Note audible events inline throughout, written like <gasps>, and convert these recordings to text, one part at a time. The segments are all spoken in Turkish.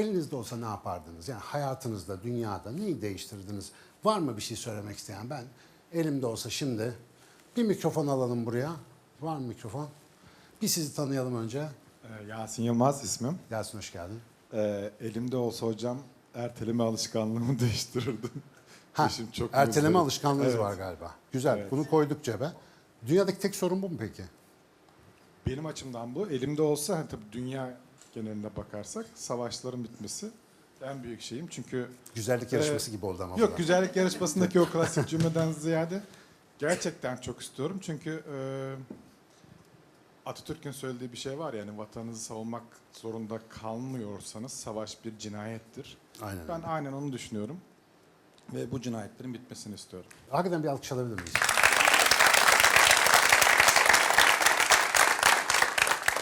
Elinizde olsa ne yapardınız? Yani hayatınızda, dünyada neyi değiştirdiniz? Var mı bir şey söylemek isteyen? Ben elimde olsa şimdi bir mikrofon alalım buraya. Var mı mikrofon? Bir sizi tanıyalım önce. Ee, Yasin Yılmaz ismim. Yasin hoş geldin. Ee, elimde olsa hocam erteleme alışkanlığımı <laughs> değiştirirdim. Ha, Eşim çok erteleme muzdarip. alışkanlığınız Evet. var galiba. Güzel. Evet. Bunu koyduk cebe. Dünyadaki tek sorun bu mu peki? Benim açımdan bu. Elimde olsa hani tabii dünya geneline bakarsak savaşların bitmesi en büyük şeyim. Çünkü Güzellik yarışması gibi oldu ama. yok da. güzellik yarışmasındaki o klasik cümleden ziyade gerçekten çok istiyorum. Çünkü e, Atatürk'ün söylediği bir şey var yani vatanınızı savunmak zorunda kalmıyorsanız savaş bir cinayettir. Aynen. Ben aynen onu düşünüyorum. Ve bu cinayetlerin bitmesini istiyorum. Hakikaten bir alkış alabilir miyiz?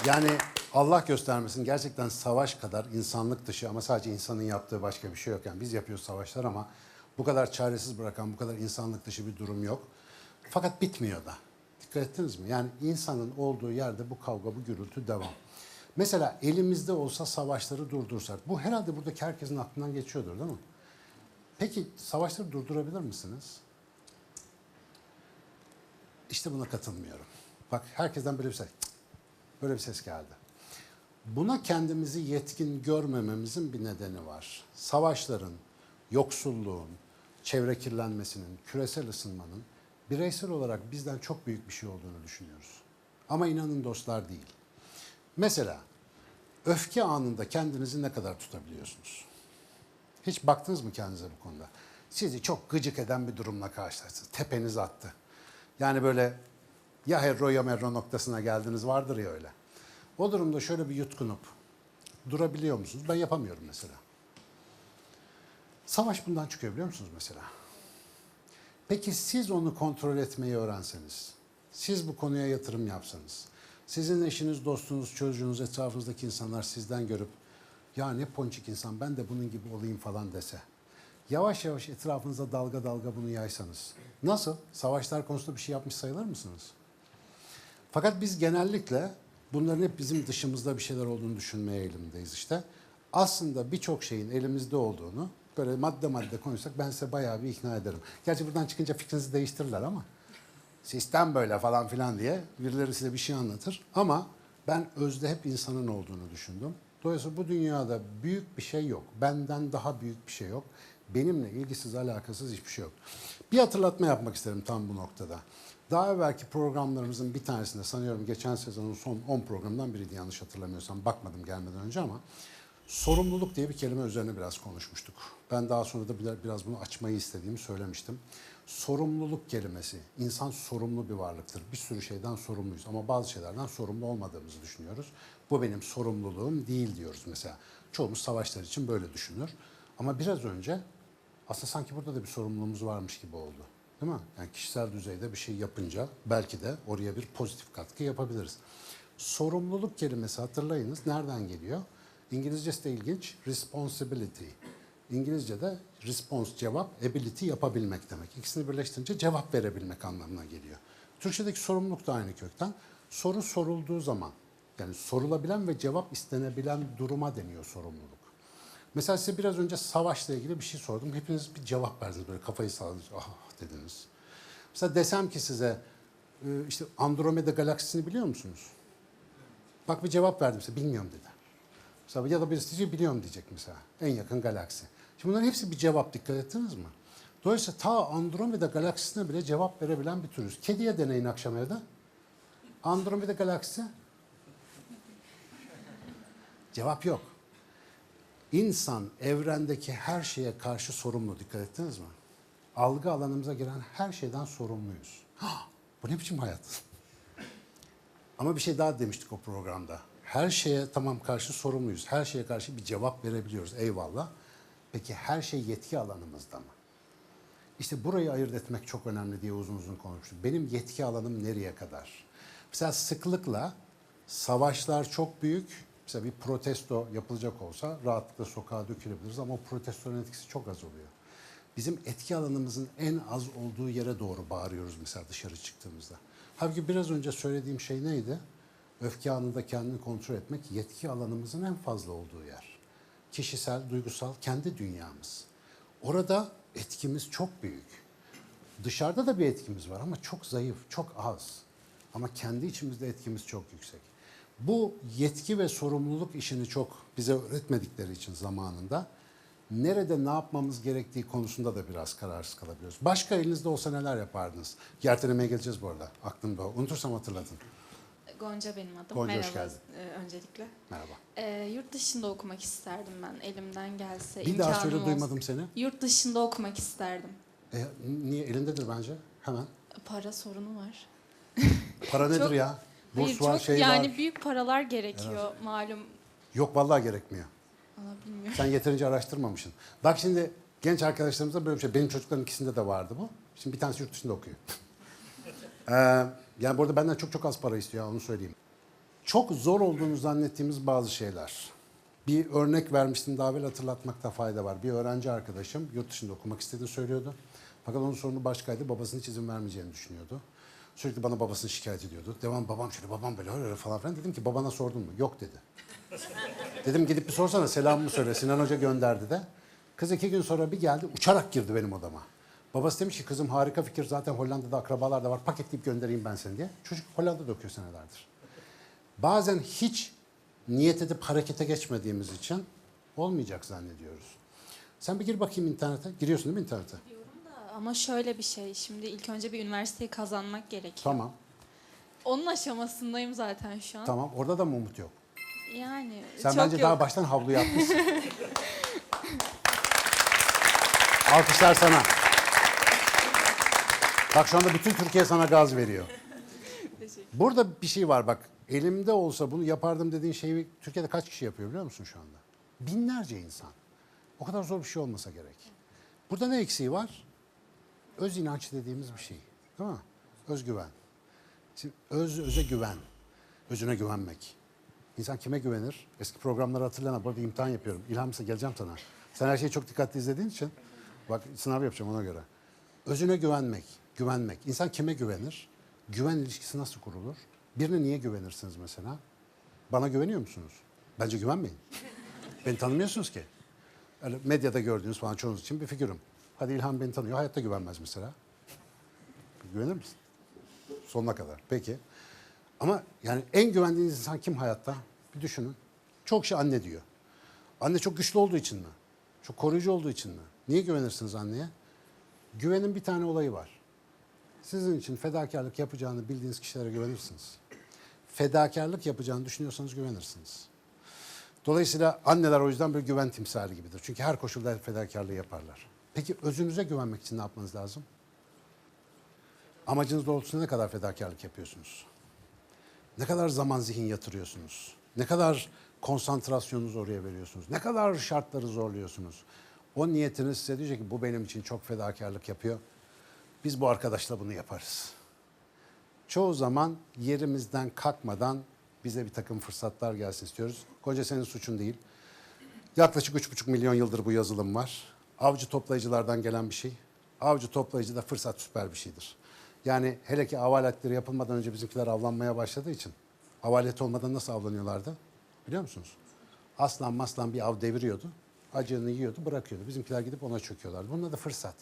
Yani Allah göstermesin gerçekten savaş kadar insanlık dışı ama sadece insanın yaptığı başka bir şey yok. Yani biz yapıyoruz savaşlar ama bu kadar çaresiz bırakan, bu kadar insanlık dışı bir durum yok. Fakat bitmiyor da. Dikkat ettiniz mi? Yani insanın olduğu yerde bu kavga, bu gürültü devam. Mesela elimizde olsa savaşları durdursak. Bu herhalde buradaki herkesin aklından geçiyordur değil mi? Peki savaşları durdurabilir misiniz? İşte buna katılmıyorum. Bak herkesten böyle bir ses, böyle bir ses geldi. Buna kendimizi yetkin görmememizin bir nedeni var. Savaşların, yoksulluğun, çevre kirlenmesinin, küresel ısınmanın bireysel olarak bizden çok büyük bir şey olduğunu düşünüyoruz. Ama inanın dostlar değil. Mesela öfke anında kendinizi ne kadar tutabiliyorsunuz? Hiç baktınız mı kendinize bu konuda? Sizi çok gıcık eden bir durumla karşılaştınız. Tepeniz attı. Yani böyle ya herro ya merro noktasına geldiniz vardır ya öyle. O durumda şöyle bir yutkunup durabiliyor musunuz? Ben yapamıyorum mesela. Savaş bundan çıkıyor biliyor musunuz mesela? Peki siz onu kontrol etmeyi öğrenseniz, siz bu konuya yatırım yapsanız, sizin eşiniz, dostunuz, çocuğunuz, etrafınızdaki insanlar sizden görüp ya ne ponçik insan ben de bunun gibi olayım falan dese. Yavaş yavaş etrafınıza dalga dalga bunu yaysanız. Nasıl? Savaşlar konusunda bir şey yapmış sayılır mısınız? Fakat biz genellikle bunların hep bizim dışımızda bir şeyler olduğunu düşünmeye eğilimindeyiz işte. Aslında birçok şeyin elimizde olduğunu böyle madde madde konuşsak ben size bayağı bir ikna ederim. Gerçi buradan çıkınca fikrinizi değiştirirler ama sistem böyle falan filan diye birileri size bir şey anlatır. Ama ben özde hep insanın olduğunu düşündüm. Dolayısıyla bu dünyada büyük bir şey yok. Benden daha büyük bir şey yok. Benimle ilgisiz, alakasız hiçbir şey yok. Bir hatırlatma yapmak isterim tam bu noktada. Daha evvelki programlarımızın bir tanesinde sanıyorum geçen sezonun son 10 programından biriydi yanlış hatırlamıyorsam. Bakmadım gelmeden önce ama sorumluluk diye bir kelime üzerine biraz konuşmuştuk. Ben daha sonra da bir- biraz bunu açmayı istediğimi söylemiştim. Sorumluluk kelimesi, insan sorumlu bir varlıktır. Bir sürü şeyden sorumluyuz ama bazı şeylerden sorumlu olmadığımızı düşünüyoruz. Bu benim sorumluluğum değil diyoruz mesela. Çoğumuz savaşlar için böyle düşünür. Ama biraz önce aslında sanki burada da bir sorumluluğumuz varmış gibi oldu. Değil mi? Yani kişisel düzeyde bir şey yapınca belki de oraya bir pozitif katkı yapabiliriz. Sorumluluk kelimesi hatırlayınız nereden geliyor? İngilizcesi de ilginç. Responsibility. İngilizce'de response cevap, ability yapabilmek demek. İkisini birleştirince cevap verebilmek anlamına geliyor. Türkçedeki sorumluluk da aynı kökten. Soru sorulduğu zaman yani sorulabilen ve cevap istenebilen duruma deniyor sorumluluk. Mesela size biraz önce savaşla ilgili bir şey sordum. Hepiniz bir cevap verdiniz böyle kafayı salladınız. Ah dediniz. Mesela desem ki size e, işte Andromeda galaksisini biliyor musunuz? Bak bir cevap verdim size bilmiyorum dedi. Mesela ya da birisi diyecek biliyorum diyecek mesela. En yakın galaksi. Şimdi bunların hepsi bir cevap dikkat ettiniz mi? Dolayısıyla ta Andromeda galaksisine bile cevap verebilen bir türüz. Kediye deneyin akşam evde. Andromeda galaksisi. Cevap yok. İnsan evrendeki her şeye karşı sorumlu. Dikkat ettiniz mi? Algı alanımıza giren her şeyden sorumluyuz. Hah, <gasps> bu ne biçim hayat? <laughs> Ama bir şey daha demiştik o programda. Her şeye tamam karşı sorumluyuz. Her şeye karşı bir cevap verebiliyoruz. Eyvallah. Peki her şey yetki alanımızda mı? İşte burayı ayırt etmek çok önemli diye uzun uzun konuştuk. Benim yetki alanım nereye kadar? Mesela sıklıkla savaşlar çok büyük. Mesela bir protesto yapılacak olsa rahatlıkla sokağa dökülebiliriz ama o protestonun etkisi çok az oluyor. Bizim etki alanımızın en az olduğu yere doğru bağırıyoruz mesela dışarı çıktığımızda. Halbuki biraz önce söylediğim şey neydi? Öfke anında kendini kontrol etmek yetki alanımızın en fazla olduğu yer. kişisel, duygusal kendi dünyamız. Orada etkimiz çok büyük. Dışarıda da bir etkimiz var ama çok zayıf, çok az. Ama kendi içimizde etkimiz çok yüksek. Bu yetki ve sorumluluk işini çok bize öğretmedikleri için zamanında nerede ne yapmamız gerektiği konusunda da biraz kararsız kalabiliyoruz. Başka elinizde olsa neler yapardınız? Yertelemeye geleceğiz bu arada. Aklımda. Unutursam hatırlatın. Gonca benim adım. Gonca, hoş Merhaba geldin. e, öncelikle. Merhaba. E, yurt dışında okumak isterdim ben. Elimden gelse. Bir daha söyle olsa. duymadım seni. Yurt dışında okumak isterdim. E, niye? Elindedir bence. Hemen. Para sorunu var. Para <laughs> nedir Çok- ya? Burs Hayır, var, çok şey yani var. büyük paralar gerekiyor malum. Yok vallahi gerekmiyor. Valla bilmiyorum. Sen yeterince araştırmamışsın. Bak şimdi genç arkadaşlarımızda böyle bir şey. Benim çocukların ikisinde de vardı bu. Şimdi bir tanesi yurt dışında okuyor. <laughs> ee, yani bu arada benden çok çok az para istiyor onu söyleyeyim. Çok zor olduğunu zannettiğimiz bazı şeyler. Bir örnek vermiştim daha evvel hatırlatmakta fayda var. Bir öğrenci arkadaşım yurt dışında okumak istediğini söylüyordu. Fakat onun sorunu başkaydı. Babasının hiç izin vermeyeceğini düşünüyordu. Sürekli bana babasını şikayet ediyordu. Devam babam şöyle babam böyle öyle falan filan. Dedim ki babana sordun mu? Yok dedi. Dedim gidip bir sorsana selamımı söyle. Sinan Hoca gönderdi de. Kız iki gün sonra bir geldi uçarak girdi benim odama. Babası demiş ki kızım harika fikir zaten Hollanda'da akrabalar da var paketleyip göndereyim ben seni diye. Çocuk Hollanda'da okuyor senelerdir. Bazen hiç niyet edip harekete geçmediğimiz için olmayacak zannediyoruz. Sen bir gir bakayım internete. Giriyorsun değil mi internete? Da ama şöyle bir şey. Şimdi ilk önce bir üniversiteyi kazanmak gerekiyor. Tamam. Onun aşamasındayım zaten şu an. Tamam. Orada da mı umut yok? Yani Sen çok bence yok. daha baştan havluya atmışsın. <laughs> Alkışlar sana. Bak şu anda bütün Türkiye sana gaz veriyor. Teşekkür. Burada bir şey var bak. Elimde olsa bunu yapardım dediğin şeyi Türkiye'de kaç kişi yapıyor biliyor musun şu anda? Binlerce insan. O kadar zor bir şey olmasa gerek. Burada ne eksiği var? Öz inanç dediğimiz bir şey. Değil mi? Özgüven. Şimdi öz öze güven. Özüne güvenmek. İnsan kime güvenir? Eski programları hatırlana. Burada imtihan yapıyorum. İlham ise geleceğim sana. Sen her şeyi çok dikkatli izlediğin için bak sınav yapacağım ona göre. Özüne güvenmek, güvenmek. İnsan kime güvenir? Güven ilişkisi nasıl kurulur? Birine niye güvenirsiniz mesela? Bana güveniyor musunuz? Bence güvenmeyin. Beni tanımıyorsunuz ki. Öyle medyada gördüğünüz falan çoğunuz için bir figürüm. Hadi İlhan beni tanıyor. Hayatta güvenmez mesela. Güvenir misin? Sonuna kadar. Peki. Ama yani en güvendiğiniz insan kim hayatta? Bir düşünün. Çok kişi anne diyor. Anne çok güçlü olduğu için mi? Çok koruyucu olduğu için mi? Niye güvenirsiniz anneye? Güvenin bir tane olayı var. Sizin için fedakarlık yapacağını bildiğiniz kişilere güvenirsiniz. Fedakarlık yapacağını düşünüyorsanız güvenirsiniz. Dolayısıyla anneler o yüzden böyle güven timsali gibidir. Çünkü her koşulda fedakarlığı yaparlar. Peki özünüze güvenmek için ne yapmanız lazım? Amacınız doğrultusunda ne kadar fedakarlık yapıyorsunuz? Ne kadar zaman zihin yatırıyorsunuz? Ne kadar konsantrasyonunuzu oraya veriyorsunuz? Ne kadar şartları zorluyorsunuz? O niyetiniz size diyecek ki bu benim için çok fedakarlık yapıyor. Biz bu arkadaşla bunu yaparız. Çoğu zaman yerimizden kalkmadan bize bir takım fırsatlar gelsin istiyoruz. Koca senin suçun değil. Yaklaşık 3,5 milyon yıldır bu yazılım var. Avcı toplayıcılardan gelen bir şey. Avcı toplayıcı da fırsat süper bir şeydir. Yani hele ki av aletleri yapılmadan önce bizimkiler avlanmaya başladığı için av aleti olmadan nasıl avlanıyorlardı? Biliyor musunuz? Aslan maslan bir av deviriyordu. Acığını yiyordu, bırakıyordu. Bizimkiler gidip ona çöküyorlardı. Bunun adı fırsat.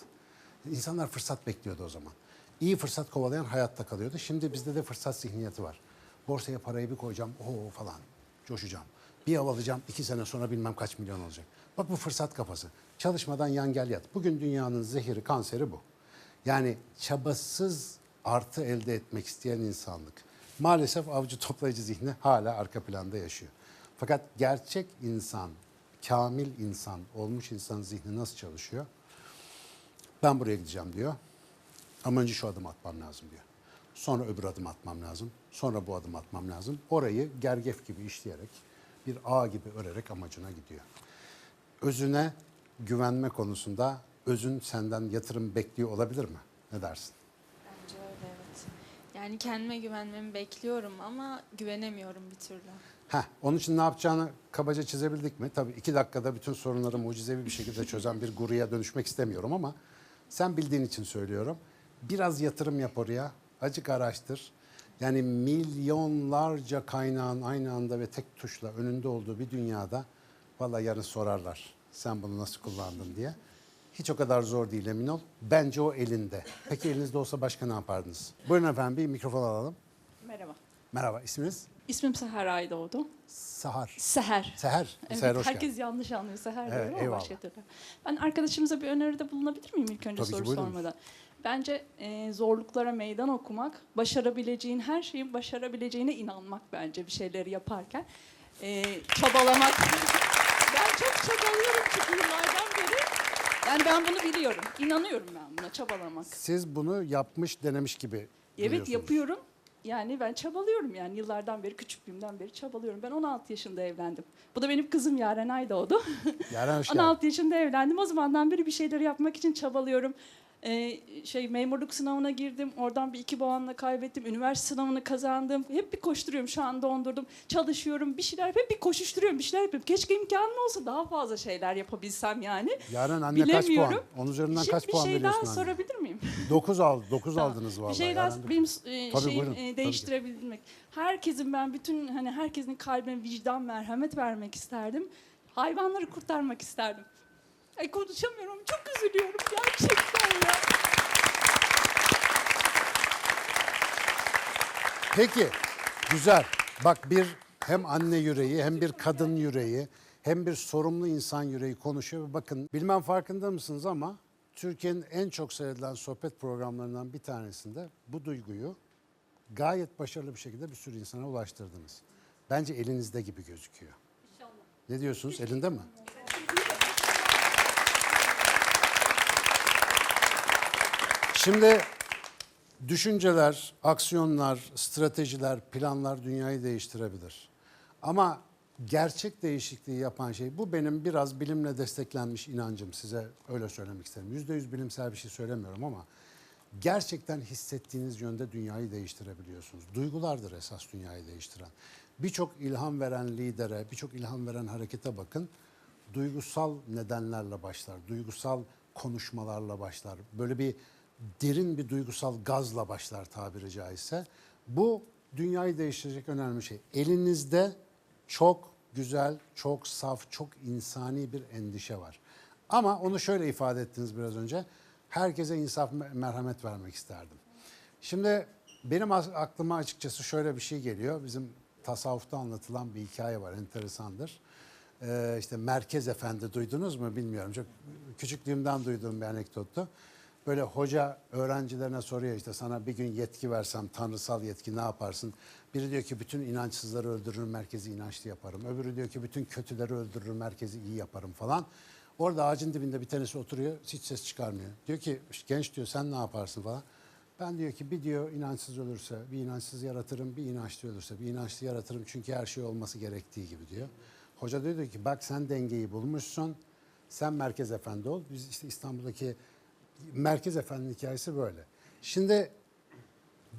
İnsanlar fırsat bekliyordu o zaman. İyi fırsat kovalayan hayatta kalıyordu. Şimdi bizde de fırsat zihniyeti var. Borsaya parayı bir koyacağım, o falan, coşacağım. Bir av alacağım, iki sene sonra bilmem kaç milyon olacak. Bak bu fırsat kafası. Çalışmadan yan gel yat. Bugün dünyanın zehiri, kanseri bu. Yani çabasız artı elde etmek isteyen insanlık. Maalesef avcı toplayıcı zihni hala arka planda yaşıyor. Fakat gerçek insan, kamil insan, olmuş insanın zihni nasıl çalışıyor? Ben buraya gideceğim diyor. Ama önce şu adım atmam lazım diyor. Sonra öbür adım atmam lazım. Sonra bu adım atmam lazım. Orayı gergef gibi işleyerek, bir ağ gibi örerek amacına gidiyor. Özüne güvenme konusunda özün senden yatırım bekliyor olabilir mi? Ne dersin? Bence öyle evet. Yani kendime güvenmemi bekliyorum ama güvenemiyorum bir türlü. Heh, onun için ne yapacağını kabaca çizebildik mi? Tabii iki dakikada bütün sorunları mucizevi bir şekilde çözen bir guruya dönüşmek istemiyorum ama sen bildiğin için söylüyorum. Biraz yatırım yap oraya, acık araştır. Yani milyonlarca kaynağın aynı anda ve tek tuşla önünde olduğu bir dünyada Vallahi yarın sorarlar. Sen bunu nasıl kullandın diye. Hiç o kadar zor değil emin ol. Bence o elinde. Peki elinizde olsa başka ne yapardınız? Buyurun efendim bir mikrofon alalım. Merhaba. Merhaba isminiz? İsmim Seher Aydoğdu. Sahar. Seher. Seher. Evet, Seher hoş herkes geldin. yanlış anlıyor Seher Evet, diyorum ama başka türlü. Ben arkadaşımıza bir öneride bulunabilir miyim ilk önce Tabii soru sormadan? Bence e, zorluklara meydan okumak, başarabileceğin her şeyin başarabileceğine inanmak bence bir şeyleri yaparken. E, çabalamak. ben çok çabalıyorum çünkü yıllardan beri. Yani ben bunu biliyorum. İnanıyorum ben buna çabalamak. Siz bunu yapmış denemiş gibi Evet yapıyorum. Yani ben çabalıyorum yani yıllardan beri, küçüklüğümden beri çabalıyorum. Ben 16 yaşında evlendim. Bu da benim kızım Yaren Ay doğdu. Yaren hoş <laughs> geldin. 16 yaşında evlendim. O zamandan beri bir şeyleri yapmak için çabalıyorum. Ee, şey memurluk sınavına girdim. Oradan bir iki puanla kaybettim. Üniversite sınavını kazandım. Hep bir koşturuyorum. Şu an dondurdum. Çalışıyorum. Bir şeyler hep bir koşuşturuyorum. Bir şeyler yapıyorum. Keşke imkanım olsa daha fazla şeyler yapabilsem yani. Yaren anne kaç puan? Onun üzerinden Şimdi kaç bir puan şey veriyorsun daha anne? sorabilir miyim? 9 aldı. 9 Tamam. aldınız vallahi. Bir şey daha Yaren de- benim e, Tabii, şeyim buyurun. e, Tabii değiştirebilmek. Herkesin ben bütün hani herkesin kalbine vicdan, merhamet vermek isterdim. Hayvanları kurtarmak isterdim. Ay konuşamıyorum. Çok üzülüyorum gerçekten ya. Peki, güzel. Bak bir hem anne yüreği hem bir kadın yüreği hem bir sorumlu insan yüreği konuşuyor. Bakın bilmem farkında mısınız ama Türkiye'nin en çok seyredilen sohbet programlarından bir tanesinde bu duyguyu gayet başarılı bir şekilde bir sürü insana ulaştırdınız. Bence elinizde gibi gözüküyor. Ne diyorsunuz? Elinde mi? Şimdi düşünceler, aksiyonlar, stratejiler, planlar dünyayı değiştirebilir. Ama gerçek değişikliği yapan şey bu benim biraz bilimle desteklenmiş inancım size öyle söylemek isterim. Yüzde yüz bilimsel bir şey söylemiyorum ama gerçekten hissettiğiniz yönde dünyayı değiştirebiliyorsunuz. Duygulardır esas dünyayı değiştiren. Birçok ilham veren lidere, birçok ilham veren harekete bakın. Duygusal nedenlerle başlar, duygusal konuşmalarla başlar. Böyle bir derin bir duygusal gazla başlar tabiri caizse. Bu dünyayı değiştirecek önemli şey. Elinizde çok güzel, çok saf, çok insani bir endişe var. Ama onu şöyle ifade ettiniz biraz önce. Herkese insaf, me- merhamet vermek isterdim. Şimdi benim aklıma açıkçası şöyle bir şey geliyor. Bizim tasavvufta anlatılan bir hikaye var, enteresandır. Ee, işte Merkez Efendi duydunuz mu bilmiyorum. Çok küçüklüğümden duyduğum bir anekdottu. Böyle hoca öğrencilerine soruyor işte sana bir gün yetki versem, tanrısal yetki ne yaparsın? Biri diyor ki bütün inançsızları öldürürüm, merkezi inançlı yaparım. Öbürü diyor ki bütün kötüleri öldürürüm, merkezi iyi yaparım falan. Orada ağacın dibinde bir tanesi oturuyor, hiç ses çıkarmıyor. Diyor ki genç diyor sen ne yaparsın falan. Ben diyor ki bir diyor inançsız ölürse bir inançsız yaratırım, bir inançlı ölürse bir inançlı yaratırım. Çünkü her şey olması gerektiği gibi diyor. Hoca diyor ki bak sen dengeyi bulmuşsun, sen merkez efendi ol. Biz işte İstanbul'daki merkez efendinin hikayesi böyle. Şimdi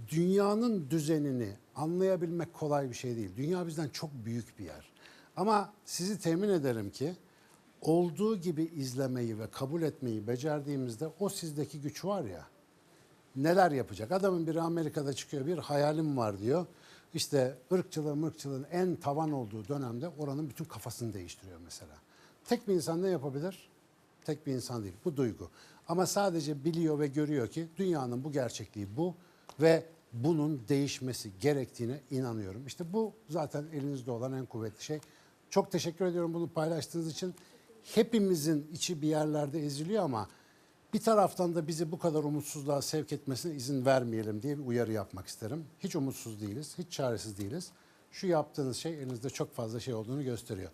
dünyanın düzenini anlayabilmek kolay bir şey değil. Dünya bizden çok büyük bir yer. Ama sizi temin ederim ki olduğu gibi izlemeyi ve kabul etmeyi becerdiğimizde o sizdeki güç var ya neler yapacak? Adamın biri Amerika'da çıkıyor bir hayalim var diyor. İşte ırkçılığın mırkçılığın en tavan olduğu dönemde oranın bütün kafasını değiştiriyor mesela. Tek bir insan ne yapabilir? Tek bir insan değil. Bu duygu. Ama sadece biliyor ve görüyor ki dünyanın bu gerçekliği bu ve bunun değişmesi gerektiğine inanıyorum. İşte bu zaten elinizde olan en kuvvetli şey. Çok teşekkür ediyorum bunu paylaştığınız için. Hepimizin içi bir yerlerde eziliyor ama bir taraftan da bizi bu kadar umutsuzluğa sevk etmesine izin vermeyelim diye bir uyarı yapmak isterim. Hiç umutsuz değiliz, hiç çaresiz değiliz. Şu yaptığınız şey elinizde çok fazla şey olduğunu gösteriyor.